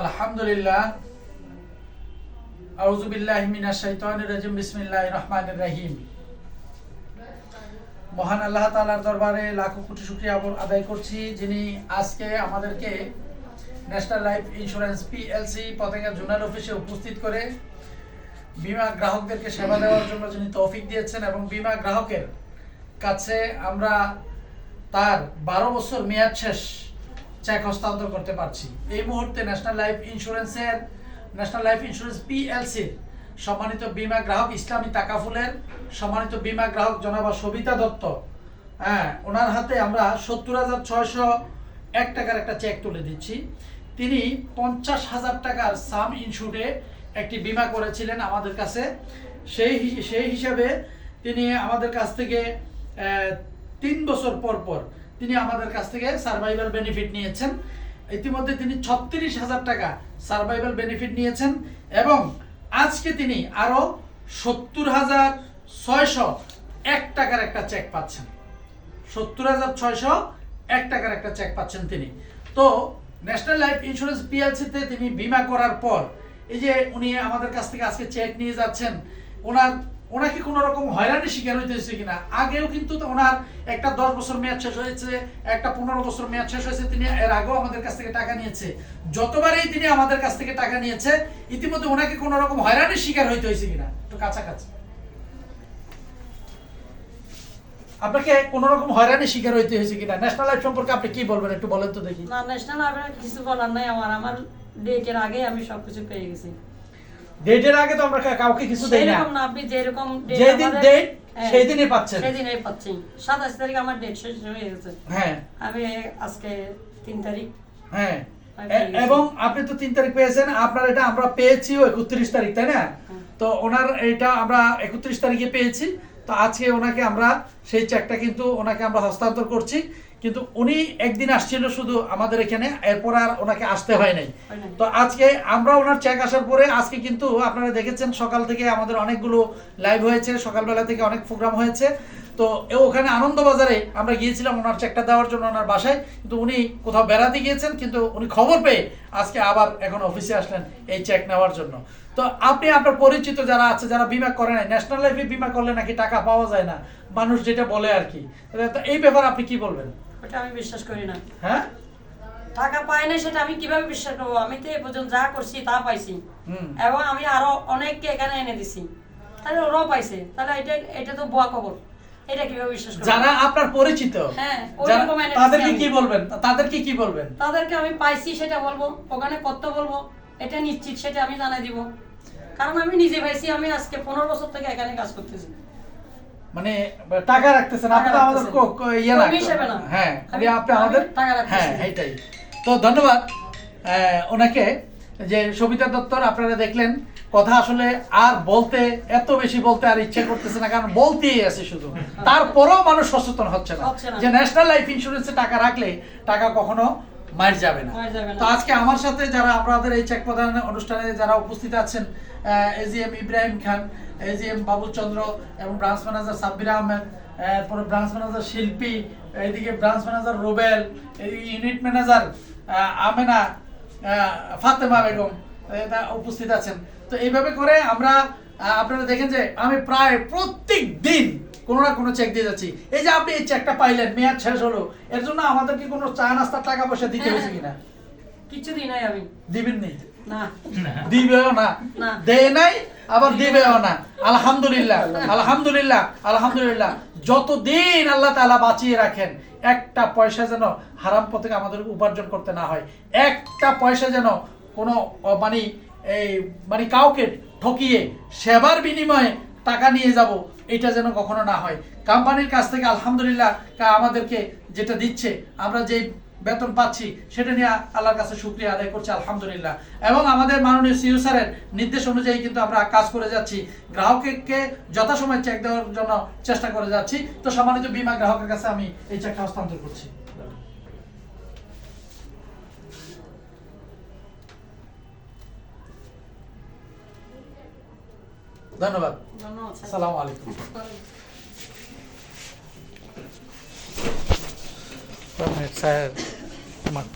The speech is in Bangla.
আলহামদুলিল্লাহ। আউজুবিল্লাহ মিনাশ শাইতানির রাজিম, বিসমিল্লাহির রহমানির রহিম। মহান আল্লাহ তাআলার দরবারে লাখো কোটি শুকরিয়া আদায় করছি, যিনি আজকে আমাদেরকে National Life Insurance PLC Patenga zonal অফিসে উপস্থিত করে বীমা গ্রাহকদেরকে সেবা দেওয়ার জন্য যিনি তৌফিক দিয়েছেন এবং বীমা গ্রাহকের কাছে আমরা তার বারো বছর মেয়াদ শেষ চেক হস্তান্তর করতে পারছি। এই মুহূর্তে ন্যাশনাল লাইফ ইন্স্যুরেন্সের ন্যাশনাল লাইফ ইন্স্যুরেন্স পিএলসির সম্মানিত বীমা গ্রাহক ইসলামী তাকাফুলের সম্মানিত বীমা গ্রাহক জনাবা সবিতা দত্ত। হ্যাঁ ওনার হাতে আমরা সত্তর হাজার ছয়শো এক টাকার একটা চেক তুলে দিচ্ছি। তিনি পঞ্চাশ হাজার টাকার সাম ইনস্যুরে একটি বীমা করেছিলেন আমাদের কাছে। সেই সেই হিসাবে তিনি আমাদের কাছ থেকে তিন বছর পর পর তিনি আমাদের কাছ থেকে সার্ভাইভাল বেনিফিট নিয়েছেন। ইতিমধ্যে তিনি ছত্রিশ হাজার টাকা সার্ভাইভাল বেনিফিট নিয়েছেন এবং আজকে তিনি আরও সত্তর হাজার ছয়শো এক টাকার একটা চেক পাচ্ছেন। সত্তর হাজার ছয়শো এক টাকার একটা চেক পাচ্ছেন তিনি। তো ন্যাশনাল লাইফ ইন্স্যুরেন্স পিএলসিতে তিনি বিমা করার পর এই যে উনি আমাদের কাছ থেকে আজকে চেক নিয়ে যাচ্ছেন, ওনার ওনাকে কোনো রকম হয়রানির শিকার হইতে হয়েছে কিনা? আগেও কিন্তু ওনার একটা দশ বছর মেয়াদ শেষ হয়েছে, একটা পনেরো বছর মেয়াদ শেষ হয়েছে, তিনি এর আগেও আমাদের কাছ থেকে টাকা নিয়েছে। যতবারই তিনি আমাদের কাছ থেকে টাকা নিয়েছে, ইতিমধ্যে ওনাকে কোনো রকম হয়রানির শিকার হইতে হয়েছে কিনা? একটু কাছাকাছি। আপনাকে কোন রকম হয়রানির শিকার হইতে হয়েছে কিনা? ন্যাশনাল লাইফ সম্পর্কে আপনি কি বলবেন? একটু বলেন তো দেখি। না ন্যাশনাল আপনার কিছু বলার নাই আমার। আমার ডেটের আগে আমি সবকিছু পেয়ে গেছি। ডেটের আগে তো আমরা কাউকে কিছু দেই না। এরকম না আপনি যেরকম যেদিন ডেট হ্যাঁ, সেই দিনই পাচ্ছেন। সেই দিনই পাচ্ছেন। 27 তারিখ আমার ডেট শেষ হয়ে গেছে। হ্যাঁ। আমি আজকে 3 তারিখ। হ্যাঁ। এবং আপনি তো 3 তারিখ পেয়েছেন আপনার এটা আমরা পেয়েছি একত্রিশ তারিখ তাই না? তো ওনার এটা আমরা একত্রিশ তারিখে পেয়েছি। তো আজকে ওনাকে আমরা সেই চেকটা কিন্তু ওনাকে আমরা হস্তান্তর করছি। কিন্তু উনি একদিন আসছিল শুধু আমাদের এখানে এরপর আর ওনাকে আসতে হয় নাই। তো আজকে আমরা ওনার চেক আসার পরে আজকে কিন্তু আপনারা দেখেছেন সকাল থেকে আমাদের অনেকগুলো লাইভ হয়েছে সকালবেলা থেকে অনেক প্রোগ্রাম হয়েছে। তো ওখানে আনন্দবাজারে আমরা গিয়েছিলাম ওনার চেকটা দেওয়ার জন্য ওনার বাসায়। কিন্তু উনি কোথাও বেড়াতে গিয়েছেন কিন্তু উনি খবর পেয়ে আজকে আবার এখন অফিসে আসলেন এই চেক নেওয়ার জন্য। তো আপনি আপনার পরিচিত যারা আছে যারা বিমা করে নাই ন্যাশনাল লাইফে বিমা করলে নাকি টাকা পাওয়া যায় না? মানুষ যেটা বলে আর কি। তো এই ব্যাপারে আপনি কি বলবেন? ওটা আমি বিশ্বাস করি না। হ্যাঁ? টাকা পাই না সেটা আমি কীভাবে বিশ্বাস করব? আমি তো এ পর্যন্ত যা করছি তা পাইছি। হুম। এবং আমি আরও অনেককে এখানে এনে দিছি। তাহলে ওরাও পাইছে। তাহলে এটা এটা তো ভুয়া খবর। এটা কীভাবে বিশ্বাস করব? যারা আপনার পরিচিত হ্যাঁ, তাদেরকে কি বলবেন? তাদেরকে কি বলবেন? তাদেরকে আমি পাইছি সেটা বলব ওখানে কত বলব এটা নিশ্চিত সেটা আমি জানাই দিব। কারণ আমি নিজে পাইছি আমি আজকে পনেরো বছর থেকে এখানে কাজ করতেছি। মানে টাকা রাখতেছেন আপনি আমাদের রাখতেছেন। ইয়ে না। হ্যাঁ আপনি আমাদের টাকা রাখতেছি। হ্যাঁ এইটাই তো ধন্যবাদ। ওনাকে যে সবিতা দত্তর আপনারা দেখলেন কথা আসলে আর বলতে এত বেশি বলতে আর ইচ্ছে করতেছে না কারণ বলতেই আছে শুধু। তারপরেও মানুষ সচেতন হচ্ছে না। যে ন্যাশনাল লাইফ ইন্স্যুরেন্সে টাকা রাখলে টাকা কখনো মার যাবে না। তো আজকে আমার সাথে যারা আপনাদের এই চেক প্রদান অনুষ্ঠানে যারা উপস্থিত আছেন এজিএম ইব্রাহিম খান এজিএম বাবুল চন্দ্র এবং ব্রাঞ্চ ম্যানেজার সাব্বির আহমেদ এরপরে ব্রাঞ্চ ম্যানেজার শিল্পী এদিকে branch manager Rubel unit manager Amena Fatema Begum এটা উপস্থিত আছেন। তো এইভাবে করে আমরা আপনারা দেখেন যে আমি প্রায় প্রত্যেক দিন কোনো না কোনো চেক দিয়ে যাচ্ছি। এই যে আপনি এই চেকটা পাইলেন মেয়াদ শেষ হলো এর জন্য আমাদের কি কোনো চা নাস্তার টাকা পয়সা দিতে হয়েছে কিনা? কিছু দিন নাই আমি। দিবেন নেই না। দিবেও না। না। দেয় নাই আবার দিবেও না। আলহামদুলিল্লাহ আলহামদুলিল্লাহ আলহামদুলিল্লাহ। যতদিন আল্লাহ তালা বাঁচিয়ে রাখেন, একটা পয়সা যেন হারাম পথে আমাদের উপার্জন করতে না হয়। একটা পয়সা যেন কোনো মানে এই মানে কাউকে ঠকিয়ে সেবার বিনিময়ে টাকা নিয়ে যাব, এটা যেন কখনো না হয়। কোম্পানির কাছ থেকে আলহামদুলিল্লাহ আমাদেরকে যেটা দিচ্ছে, আমরা যে বেতন পাচ্ছি সেটা নিয়ে আল্লাহর কাছে শুক্রিয়া আদায় করছি আলহামদুলিল্লাহ। এবং আমাদের মাননীয় সিইও স্যারের নির্দেশ অনুযায়ী কিন্তু আমরা কাজ করে যাচ্ছি। গ্রাহককে যথাসময় চেক দেওয়ার জন্য চেষ্টা করে যাচ্ছি। তো সম্মানিত বীমা গ্রাহকের কাছে আমি এই চেকটা হস্তান্তর করছি। ধন্যবাদ। আসসালামু। আলাইকুম স্যার। ಮಾಡ್ತಾರೆ